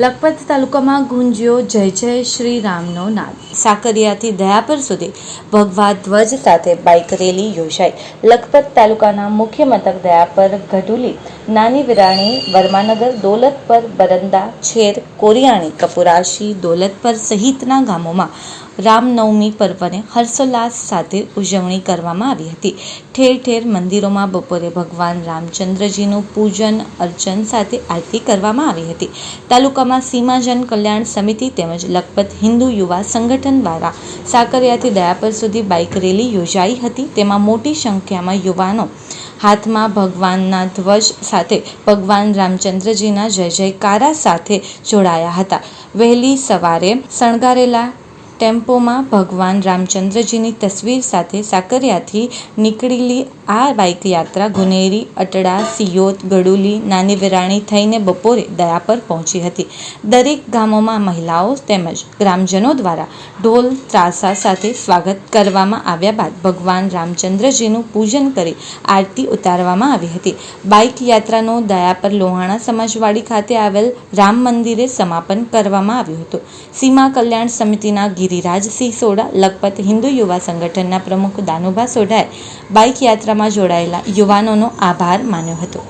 લખપત તાલુકામાં ગુંજ્યો જય જય શ્રી રામનો નાદ. સાકરિયાથી દયાપર સુધી ભગવા ધ્વજ સાથે બાઇક રેલી યોજાઈ. લખપત તાલુકાના મુખ્ય મથક દયાપર ગઢુલી, નાની વિરાણી, વર્માનગર, દોલતપર, બરંદા, છેર, કોરિયાણી, કપુરાશી, દોલતપર સહિતના ગામોમાં રામનવમી પર્વને હર્ષોલ્લાસ સાથે ઉજવણી કરવામાં આવી હતી. ઠેર ઠેર મંદિરોમાં બપોરે ભગવાન રામચંદ્રજીનું પૂજન, અર્ચન સાથે આરતી કરવામાં આવી હતી. તાલુકામાં સીમાજન કલ્યાણ સમિતિ તેમજ લખપત હિન્દુ યુવા સંગઠન દ્વારા સાકરિયાથી દયાપર સુધી બાઇક રેલી યોજાઈ હતી. તેમાં મોટી સંખ્યામાં યુવાનો હાથમાં ભગવાનના ધ્વજ સાથે ભગવાન રામચંદ્રજીના જય જયકારા સાથે જોડાયા હતા. વહેલી સવારે શણગારેલા ટેમ્પોમાં ભગવાન રામચંદ્રજીની તસવીર સાથે સાકરિયાથી નીકળેલી આ બાઇક યાત્રા ગુનેરી, અટડા, સિયોત, ગડુલી નાની વિરાણી થઈને બપોરે દયાપર પહોંચી હતી. દરેક ગામોમાં મહિલાઓ તેમજ ગ્રામજનો દ્વારા ઢોલ, ત્રાસા સાથે સ્વાગત કરવામાં આવ્યા બાદ ભગવાન રામચંદ્રજીનું પૂજન કરી આરતી ઉતારવામાં આવી હતી. બાઇક યાત્રાનું દયાપર લોહાણા સમાજવાડી ખાતે આવેલ રામ મંદિરે સમાપન કરવામાં આવ્યું હતું. સીમા કલ્યાણ સમિતિના ગિરિરાજસિંહ સોડા, લખપત હિન્દુ યુવા સંગઠનના પ્રમુખ દાનુભા સોઢાએ બાઇક યાત્રામાં જોડાયેલા યુવાનોનો આભાર માન્યો હતો.